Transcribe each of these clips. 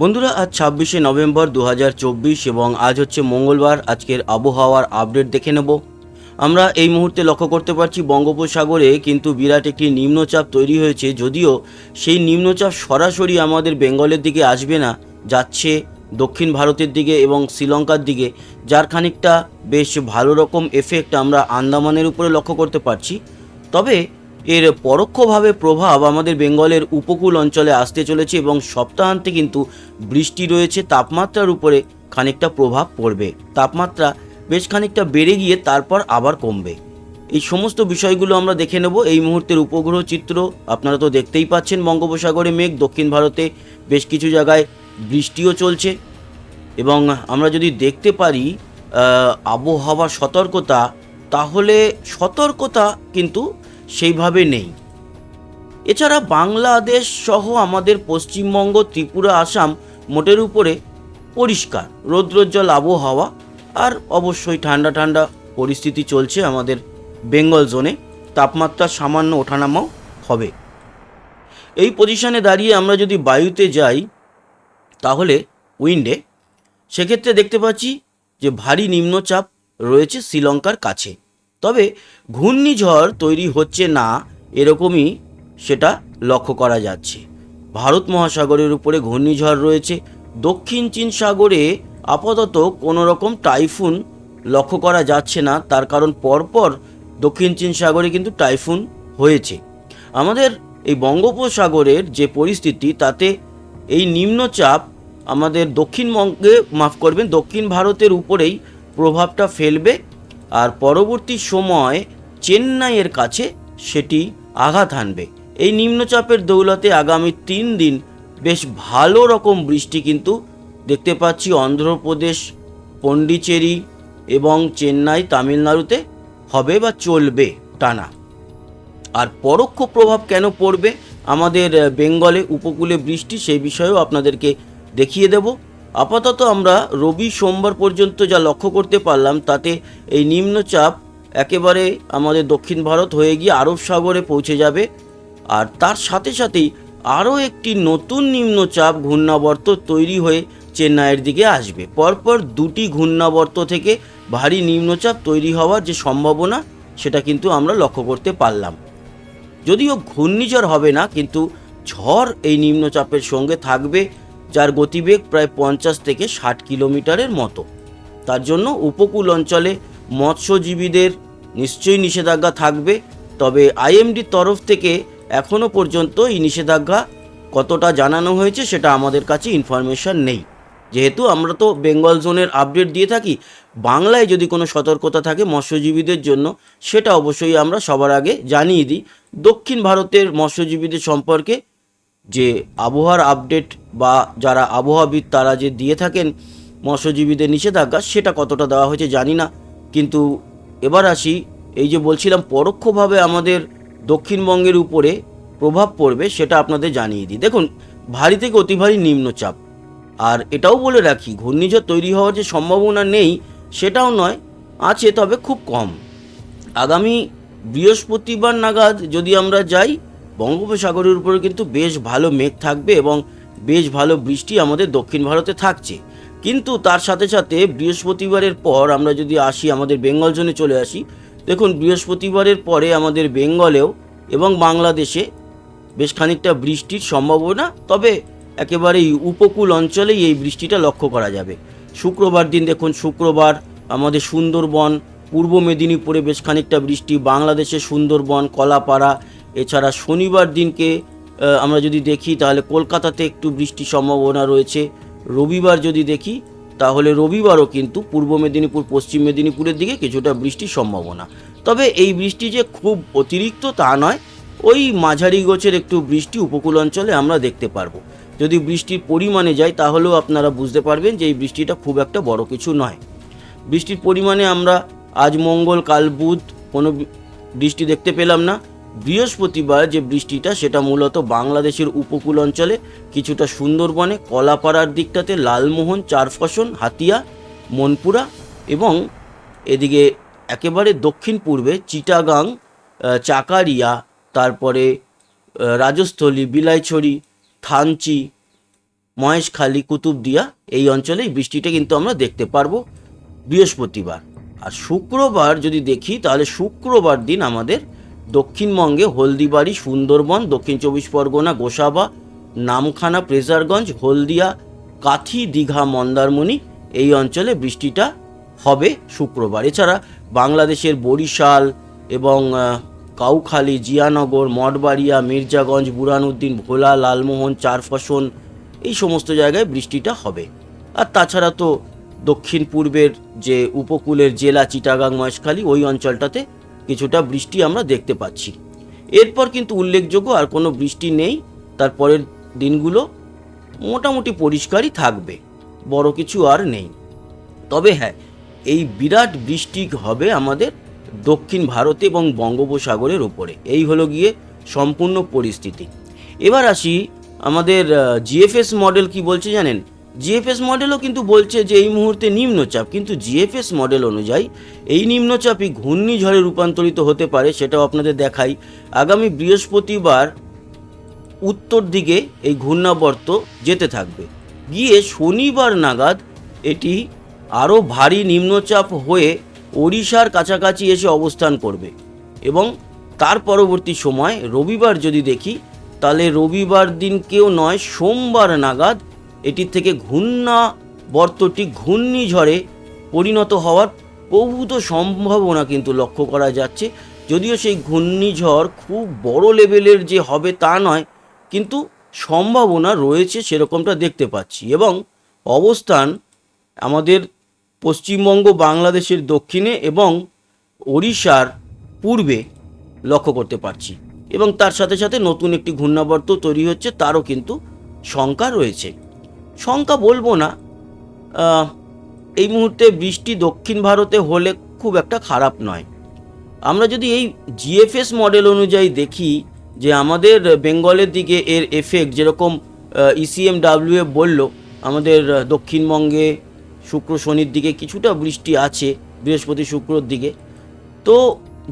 বন্ধুরা, আজ ছাব্বিশে নভেম্বর দু হাজার চব্বিশ এবং আজ হচ্ছে মঙ্গলবার। আজকের আবহাওয়ার আপডেট দেখে নেব। আমরা এই মুহূর্তে লক্ষ্য করতে পারছি বঙ্গোপসাগরে কিন্তু বিরাট একটি নিম্নচাপ তৈরি হয়েছে, যদিও সেই নিম্নচাপ সরাসরি আমাদের বেঙ্গলের দিকে আসবে না, যাচ্ছে দক্ষিণ ভারতের দিকে এবং শ্রীলঙ্কার দিকে, যার খানিকটা বেশ ভালো রকম এফেক্ট আমরা আন্দামানের উপরে লক্ষ্য করতে পারছি। তবে এর পরোক্ষভাবে প্রভাব আমাদের বেঙ্গলের উপকূল অঞ্চলে আসতে চলেছে এবং সপ্তাহান্তে কিন্তু বৃষ্টি রয়েছে তাপমাত্রার উপরে খানিকটা প্রভাব পড়বে। তাপমাত্রা বেশ খানিকটা বেড়ে গিয়ে তারপর আবার কমবে। এই সমস্ত বিষয়গুলো আমরা দেখে নেব। এই মুহূর্তের উপগ্রহ চিত্র আপনারা তো দেখতেই পাচ্ছেন বঙ্গোপসাগরে মেঘ দক্ষিণ ভারতে বেশ কিছু জায়গায় বৃষ্টিও চলছে। এবং আমরা যদি দেখতে পারি আহ, আবহাওয়ার সতর্কতা তাহলে সতর্কতা কিন্তু সেইভাবে নেই। এছাড়া বাংলাদেশ সহ আমাদের পশ্চিমবঙ্গ, ত্রিপুরা, আসাম মোটের উপরে পরিষ্কার। রৌদ্রোজ্জ্বল আবহাওয়া আর অবশ্যই ঠান্ডা ঠান্ডা পরিস্থিতি চলছে আমাদের বেঙ্গল জোনে। তাপমাত্রা সামান্য ওঠানামাও হবে। এই পজিশনে দাঁড়িয়ে আমরা যদি বায়ুতে যাই, তাহলে উইন্ডে, সেক্ষেত্রে দেখতে পাচ্ছি যে ভারী নিম্নচাপ রয়েছে শ্রীলঙ্কার কাছে। তবে ঘূর্ণিঝড় তৈরি হচ্ছে না এরকমই সেটা লক্ষ্য করা যাচ্ছে। ভারত মহাসাগরের উপরে ঘূর্ণিঝড় রয়েছে। দক্ষিণ চীন সাগরে আপাতত কোনো রকম টাইফুন লক্ষ্য করা যাচ্ছে না। তার কারণ পরপর দক্ষিণ চীন সাগরে কিন্তু টাইফুন হয়েছে। আমাদের এই বঙ্গোপসাগরের যে পরিস্থিতি, তাতে এই নিম্নচাপ আমাদের দক্ষিণবঙ্গে, মাফ করবেন, দক্ষিণ ভারতের উপরেই প্রভাবটা ফেলবে। আর পরবর্তী সময় চেন্নাইয়ের কাছে সেটি আঘাত হানবে। এই নিম্নচাপের দৌলতে আগামী তিন দিন বেশ ভালো রকম বৃষ্টি কিন্তু দেখতে পাচ্ছি অন্ধ্রপ্রদেশ পণ্ডিচেরি এবং চেন্নাই, তামিলনাড়ুতে হবে বা চলবে টানা। আর পরোক্ষ প্রভাব কেন পড়বে? আমাদের বেঙ্গলে উপকূলে বৃষ্টি সেই বিষয়েও আপনাদেরকে দেখিয়ে দেব। আপাতত আমরা রবি সোমবার পর্যন্ত যা লক্ষ্য করতে পারলাম, তাতে এই নিম্নচাপ একেবারে আমাদের দক্ষিণ ভারত হয়ে গিয়ে আরব সাগরে পৌঁছে যাবে। আর তার সাথে সাথেই আরও একটি নতুন নিম্নচাপ ঘূর্ণাবর্ত তৈরি হয়ে চেন্নাইয়ের দিকে আসবে। পরপর দুটি ঘূর্ণাবর্ত থেকে ভারী নিম্নচাপ তৈরি হওয়ার যে সম্ভাবনা, সেটা কিন্তু আমরা লক্ষ্য করতে পারলাম। যদিও ঘূর্ণিঝড় হবে না, কিন্তু ঝড় এই নিম্নচাপের সঙ্গে থাকবে যার গতিবেগ প্রায় পঞ্চাশ থেকে ষাট কিলোমিটারের মতো। তার জন্য উপকূল অঞ্চলে মৎস্যজীবীদের নিশ্চয়ই নিষেধাজ্ঞা থাকবে, তবে আইএমডির তরফ থেকে এখনও পর্যন্ত এই নিষেধাজ্ঞা কতটা জানানো হয়েছে সেটা আমাদের কাছে ইনফরমেশন নেই। যেহেতু আমরা তো বেঙ্গল জোনের আপডেট দিয়ে থাকি, বাংলায় যদি কোনো সতর্কতা থাকে মৎস্যজীবীদের জন্য, সেটা অবশ্যই আমরা সবার আগে জানিয়ে দিই। দক্ষিণ ভারতের মৎস্যজীবীদের সম্পর্কে যে আবহাওয়ার আপডেট বা যারা আবহাওয়াবিদ তারা যে দিয়ে থাকেন মৎস্যজীবীদের নিষেধাজ্ঞা, সেটা কতটা দেওয়া হয়েছে জানি না। কিন্তু এবার আসি, এই যে বলছিলাম, পরোক্ষভাবে আমাদের দক্ষিণবঙ্গের উপরে প্রভাব পড়বে সেটা আপনাদের জানিয়ে দিই। দেখুন, ভারী থেকে অতি ভারী নিম্নচাপ। আর এটাও বলে রাখি, ঘূর্ণিঝড় তৈরি হওয়ার যে সম্ভাবনা নেই, সেটাও নয়, আছে তবে খুব কম। আগামী বৃহস্পতিবার নাগাদ যদি আমরা যাই বঙ্গোপসাগরের উপরে কিন্তু বেশ ভালো মেঘ থাকবে এবং বেশ ভালো বৃষ্টি আমাদের দক্ষিণ ভারতে থাকছে। কিন্তু তার সাথে সাথে বৃহস্পতিবারের পর আমরা যদি আসি আমাদের বেঙ্গল জোনে চলে আসি, দেখুন বৃহস্পতিবারের পরে আমাদের বেঙ্গলেও এবং বাংলাদেশে বেশ খানিকটা বৃষ্টির সম্ভাবনা, তবে একেবারেই উপকূল অঞ্চলেই এই বৃষ্টিটা লক্ষ্য করা যাবে। শুক্রবার দিন দেখুন, শুক্রবার আমাদের সুন্দরবন, পূর্ব মেদিনীপুরে বেশ খানিকটা বৃষ্টি, বাংলাদেশের সুন্দরবন, কলাপাড়া এছাড়া শনিবার দিনকে আমরা যদি দেখি, তাহলে কলকাতাতে একটু বৃষ্টির সম্ভাবনা রয়েছে। রবিবার যদি দেখি, তাহলে রবিবারও কিন্তু পূর্ব মেদিনীপুর, পশ্চিম মেদিনীপুরের দিকে কিছুটা বৃষ্টির সম্ভাবনা। তবে এই বৃষ্টি যে খুব অতিরিক্ত তা নয়, ওই মাঝারি গোছের একটু বৃষ্টি উপকূল অঞ্চলে আমরা দেখতে পারব। যদি বৃষ্টির পরিমাণে যায়, তাহলেও আপনারা বুঝতে পারবেন যে এই বৃষ্টিটা খুব একটা বড় কিছু নয়। বৃষ্টির পরিমাণে আমরা আজ মঙ্গল, কাল বুধ কোনো বৃষ্টি দেখতে পেলাম না। বৃহস্পতিবার যে বৃষ্টিটা, সেটা মূলত বাংলাদেশের উপকূল অঞ্চলে, কিছুটা সুন্দরবনে, কলাপাড়ার দিকটাতে লালমোহন, চারফসন, হাতিয়া, মনপুরা এবং এদিকে একেবারে দক্ষিণ পূর্বে চিটাগাং চাকারিয়া, তারপরে রাজস্থলী, বিলাইছড়ি, থানচি, মহেশখালী, কুতুবদিয়া, এই অঞ্চলেই বৃষ্টিটা কিন্তু আমরা দেখতে পারব বৃহস্পতিবার। আর শুক্রবার যদি দেখি, তাহলে শুক্রবার দিন আমাদের দক্ষিণবঙ্গে হলদিবাড়ি, সুন্দরবন, দক্ষিণ চব্বিশ পরগনা, গোসাবা, নামখানা প্রেজারগঞ্জ হলদিয়া, কাথি, দীঘা, মন্দারমণি এই অঞ্চলে বৃষ্টিটা হবে শুক্রবার। এছাড়া বাংলাদেশের বরিশাল এবং কাউখালী, জিয়ানগর, মঠবাড়িয়া, মির্জাগঞ্জ বুরানুদ্দিন ভোলা, লালমোহন, চারফসন এই সমস্ত জায়গায় বৃষ্টিটা হবে। আর তাছাড়া তো দক্ষিণ পূর্বের যে উপকূলের জেলা চিটাগাং, মহেশখালী ওই অঞ্চলটাতে কিছুটা বৃষ্টি আমরা দেখতে পাচ্ছি। এরপর কিন্তু উল্লেখযোগ্য আর কোনো বৃষ্টি নেই তারপরের দিনগুলো মোটামুটি পরিষ্কারই থাকবে, বড় কিছু আর নেই। তবে হ্যাঁ এই বিরাট বৃষ্টি হবে আমাদের দক্ষিণ ভারতে এবং বঙ্গোপসাগরের ওপরে এই হলো গিয়ে সম্পূর্ণ পরিস্থিতি। এবার আসি আমাদের জিএফএস মডেল কি বলছে জানেন? জিএফএস মডেলও কিন্তু বলছে যে এই মুহূর্তে নিম্নচাপ, কিন্তু জিএফএস মডেল অনুযায়ী এই নিম্নচাপই ঘূর্ণিঝড়ে রূপান্তরিত হতে পারে সেটাও আপনাদের দেখাই। আগামী বৃহস্পতিবার উত্তর দিকে এই ঘূর্ণাবর্ত যেতে থাকবে। গিয়ে শনিবার নাগাদ এটি আরও ভারী নিম্নচাপ হয়ে ওড়িশার কাছাকাছি এসে অবস্থান করবে এবং তার পরবর্তী সময় রবিবার যদি দেখি, তাহলে রবিবার দিন কেউ নয়, সোমবার নাগাদ এটির থেকে ঘূর্ণাবর্তটি ঘূর্ণিঝড়ে পরিণত হওয়ার প্রভূত সম্ভাবনা কিন্তু লক্ষ্য করা যাচ্ছে। যদিও সেই ঘূর্ণিঝড় খুব বড় লেভেলের যে হবে তা নয়, কিন্তু সম্ভাবনা রয়েছে সেরকমটা দেখতে পাচ্ছি। এবং অবস্থান আমাদের পশ্চিমবঙ্গ, বাংলাদেশের দক্ষিণে এবং ওড়িশার পূর্বে লক্ষ্য করতে পারছি। এবং তার সাথে সাথে নতুন একটি ঘূর্ণাবর্ত তৈরি হচ্ছে, তারও কিন্তু শঙ্কা রয়েছে। শঙ্কা বলব না। এই মুহূর্তে বৃষ্টি দক্ষিণ ভারতে হলে খুব একটা খারাপ নয়। আমরা যদি এই জিএফএস মডেল অনুযায়ী দেখি যে আমাদের বেঙ্গলের দিকে এর এফেক্ট যেরকম ইসিএম ডাব্লিউএফ বলল, আমাদের দক্ষিণবঙ্গে শুক্র শনির দিকে কিছুটা বৃষ্টি আছে, বৃহস্পতি শুক্রর দিকে। তো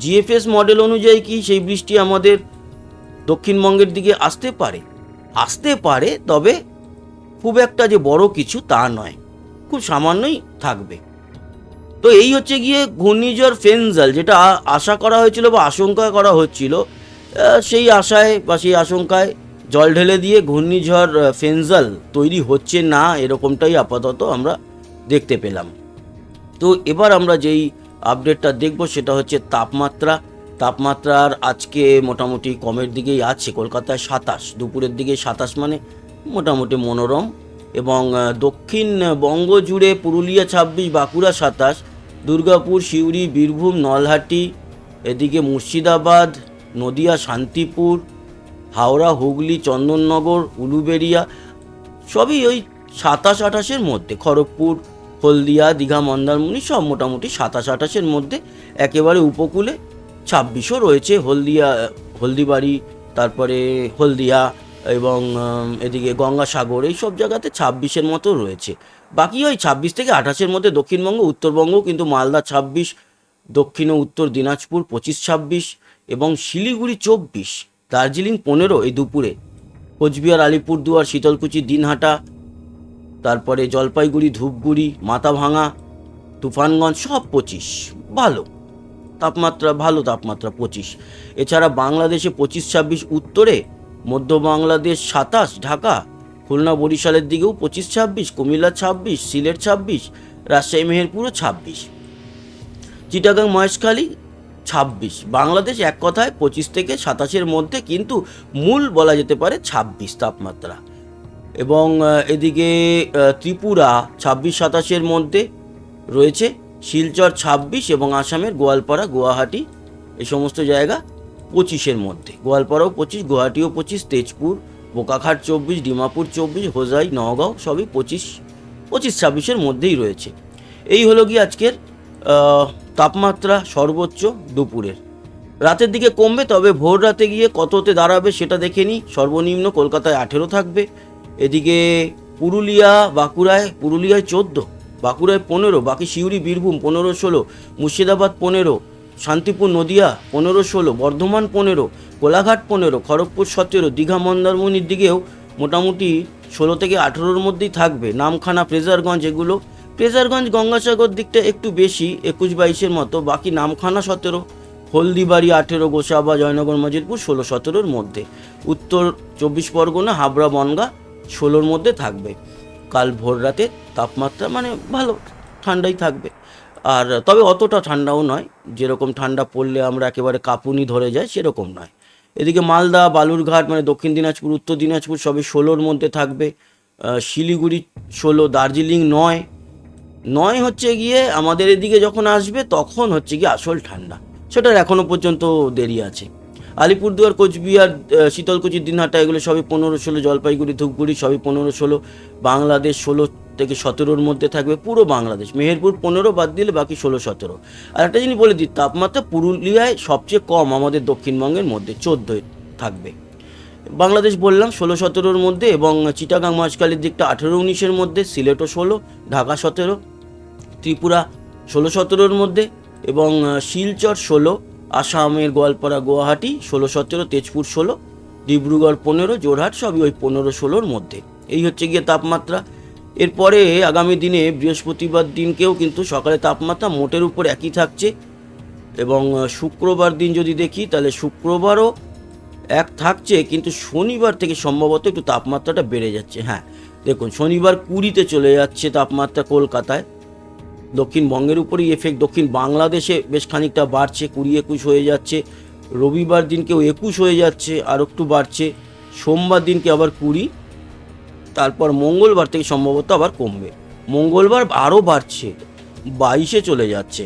জিএফএস মডেল অনুযায়ী কি সেই বৃষ্টি আমাদের দক্ষিণবঙ্গের দিকে আসতে পারে? আসতে পারে, তবে খুব একটা যে বড় কিছু তা নয়, খুব সামান্যই থাকবে। তো এই হচ্ছে গিয়ে ঘূর্ণিঝড় ফেনজাল, যেটা আশা করা হয়েছিল বা আশঙ্কা করা হচ্ছিল সেই আশায় বা সেই আশঙ্কায় জল ঢেলে দিয়ে ঘূর্ণিঝড় ফেনজাল তৈরি হচ্ছে না, এরকমটাই আপাতত আমরা দেখতে পেলাম। তো এবার আমরা যেই আপডেটটা দেখব সেটা হচ্ছে তাপমাত্রা। তাপমাত্রার আজকে মোটামুটি কমের দিকেই আছে, কলকাতায় সাতাশ, দুপুরের দিকে সাতাশ মানে মোটামুটি মনোরম এবং আহ, দক্ষিণ বঙ্গ জুড়ে পুরুলিয়া ছাব্বিশ বাঁকুড়া সাতাশ দুর্গাপুর সিউড়ি বীরভূম নলহাটি এদিকে মুর্শিদাবাদ নদিয়া শান্তিপুর হাওড়া হুগলি চন্দননগর উলুবেড়িয়া সবই ওই সাতাশ আঠাশের মধ্যে। খড়গপুর হলদিয়া দীঘা মন্দারমণি সব মোটামুটি সাতাশ আঠাশের মধ্যে। একেবারে উপকূলে ছাব্বিশও রয়েছে। হলদিয়া হলদিবাড়ি তারপরে হলদিয়া এবং এদিকে গঙ্গাসাগর, এই সব জায়গাতে ছাব্বিশের মতো রয়েছে। বাকি ওই ছাব্বিশ থেকে আঠাশের মধ্যে দক্ষিণবঙ্গ উত্তরবঙ্গ কিন্তু মালদা ছাব্বিশ, দক্ষিণ ও উত্তর দিনাজপুর পঁচিশ ছাব্বিশ এবং শিলিগুড়ি চব্বিশ, দার্জিলিং পনেরো এই দুপুরে। কোচবিহার, আলিপুরদুয়ার, শীতলকুচি, দিনহাটা, তারপরে জলপাইগুড়ি, ধূপগুড়ি, মাথাভাঙা, তুফানগঞ্জ সব পঁচিশ, ভালো। তাপমাত্রা ভালো তাপমাত্রা পঁচিশ। এছাড়া বাংলাদেশে পঁচিশ ছাব্বিশ, উত্তরে মধ্য বাংলাদেশ সাতাশ, ঢাকা। খুলনা বরিশালের দিকেও পঁচিশ, ছাব্বিশ, কুমিল্লা ছাব্বিশ, সিলেট ছাব্বিশ, রাজশাহী, মেহেরপুরও ছাব্বিশ। চিটাগাং, মহেশখালী ছাব্বিশ। বাংলাদেশ এক কথায় পঁচিশ থেকে সাতাশের মধ্যে কিন্তু মূল বলা যেতে পারে ছাব্বিশ তাপমাত্রা। এবং এদিকে ত্রিপুরা ছাব্বিশ, সাতাশের মধ্যে রয়েছে। শিলচর ছাব্বিশ এবং আসামের গোয়ালপাড়া, গুয়াহাটি এই সমস্ত জায়গা পঁচিশের মধ্যে। গোয়ালপাড়াও পঁচিশ, গুয়াহাটিও পঁচিশ, তেজপুর, বোকাখাট চব্বিশ, ডিমাপুর চব্বিশ, হোজাই, নওগাঁও সবই পঁচিশ পঁচিশ, ছাব্বিশের মধ্যেই রয়েছে। এই হলো কি আজকের তাপমাত্রা সর্বোচ্চ দুপুরের। রাতের দিকে কমবে, তবে ভোর রাতে গিয়ে কততে দাঁড়াবে সেটা দেখে নিই। সর্বনিম্ন কলকাতায় আঠেরো থাকবে। এদিকে পুরুলিয়া, বাঁকুড়ায়, পুরুলিয়ায় চোদ্দ, বাঁকুড়ায় পনেরো, বাকি সিউড়ি বীরভূম পনেরো, ষোলো, মুর্শিদাবাদ পনেরো শান্তিপুর নদিয়া পনেরো ষোলো, বর্ধমান পনেরো, কোলাঘাট পনেরো, খড়গপুর সতেরো, দীঘা মন্দারমণির দিকেও মোটামুটি ষোলো থেকে আঠেরোর মধ্যেই থাকবে। নামখানা ফ্রেজারগঞ্জ এগুলো। ফ্রেজারগঞ্জ গঙ্গাসাগর দিকটা একটু বেশি, একুশ বাইশের মতো। বাকি নামখানা সতেরো, হলদিবাড়ি আঠেরো, গোসাবা, জয়নগর, মজিদপুর ষোলো সতেরোর মধ্যে। উত্তর চব্বিশ পরগনা, হাবড়া, বনগা ষোলোর মধ্যে থাকবে। কাল ভোর রাতে তাপমাত্রা মানে ভালো, ঠান্ডাই থাকবে। আর তবে অতটা ঠান্ডাও নয়। যেরকম ঠান্ডা পড়লে আমরা একেবারে কাঁপুনি ধরে যায় সেরকম নয়। এদিকে মালদা, বালুরঘাট মানে দক্ষিণ দিনাজপুর, উত্তর দিনাজপুর সবই ষোলোর মধ্যে থাকবে। শিলিগুড়ি ষোলো, দার্জিলিং নয়। নয় হচ্ছে গিয়ে আমাদের এদিকে যখন আসবে, তখন হচ্ছে গিয়ে আসল ঠান্ডা। সেটার এখনও পর্যন্ত দেরি আছে। আলিপুরদুয়ার, কোচবিহার শীতলকুচি, দিনহাটা, এগুলো সবই পনেরো ষোলো, জলপাইগুড়ি, ধূপগুড়ি সবই পনেরো ষোলো, বাংলাদেশ ষোলো থেকে সতেরোর মধ্যে থাকবে পুরো বাংলাদেশ। মেহেরপুর পনেরো বাদ দিলে বাকি ষোলো, সতেরো। আর একটা জিনিস বলে দিই, তাপমাত্রা পুরুলিয়ায় সবচেয়ে কম আমাদের দক্ষিণবঙ্গের মধ্যে চোদ্দোয় থাকবে। বাংলাদেশ বললাম ষোলো, সতেরোর মধ্যে এবং চিটাগাং মহাজকালের দিকটা আঠেরো, উনিশের মধ্যে, সিলেটও ষোলো, ঢাকা সতেরো, ত্রিপুরা ষোলো, সতেরোর মধ্যে এবং শিলচর ষোলো, আসামের গোয়ালপাড়া, গুয়াহাটি ষোলো, সতেরো, তেজপুর ষোলো, ডিব্রুগড় পনেরো জোরহাট সবই ওই পনেরো, ষোলোর মধ্যে। এই হচ্ছে গিয়ে তাপমাত্রা। এরপরে আগামী দিনে বৃহস্পতিবার দিনকেও কিন্তু সকালে তাপমাত্রা মোটের উপর একই থাকছে এবং শুক্রবার দিন যদি দেখি, তাহলে শুক্রবারও এক থাকছে, কিন্তু শনিবার থেকে সম্ভবত একটু তাপমাত্রাটা বেড়ে যাচ্ছে। হ্যাঁ দেখুন, শনিবার কুড়িতে চলে যাচ্ছে তাপমাত্রা কলকাতায়। দক্ষিণবঙ্গের উপরেই এফেক্ট দক্ষিণ বাংলাদেশে বেশ খানিকটা বাড়ছে, কুড়ি একুশ হয়ে যাচ্ছে। রবিবার দিনকেও একুশ হয়ে যাচ্ছে, আর একটু বাড়ছে। সোমবার দিনকে আবার কুড়ি। তারপর মঙ্গলবার থেকে সম্ভবত আবার কমবে। মঙ্গলবার আরও বাড়ছে, বাইশে চলে যাচ্ছে।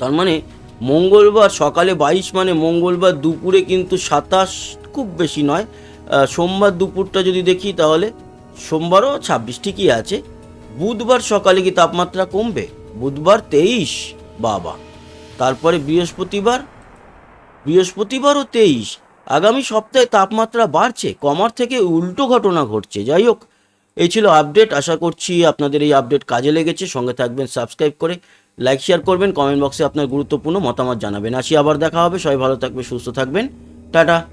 তার মানে মঙ্গলবার সকালে বাইশ মানে মঙ্গলবার দুপুরে কিন্তু সাতাশ খুব বেশি নয় সোমবার দুপুরটা যদি দেখি তাহলে সোমবারও ছাব্বিশ ঠিকই আছে। বুধবার সকালে কি তাপমাত্রা কমবে? বুধবার তেইশ, বাবা। তারপরে বৃহস্পতিবার, বৃহস্পতিবারও তেইশ আগামী সপ্তাহে তাপমাত্রা বাড়ছে, কমার থেকে উল্টো ঘটনা ঘটছে। যাই হোক, এই ছিল আপডেট। আশা করছি আপনাদের এই আপডেট কাজে লেগেছে। সঙ্গে থাকবেন, সাবস্ক্রাইব করে লাইক, শেয়ার করবেন। কমেন্ট বক্সে আপনার গুরুত্বপূর্ণ মতামত জানাবেন। আসি আবার দেখা হবে। সবাই ভালো থাকবে সুস্থ থাকবেন। টাটা।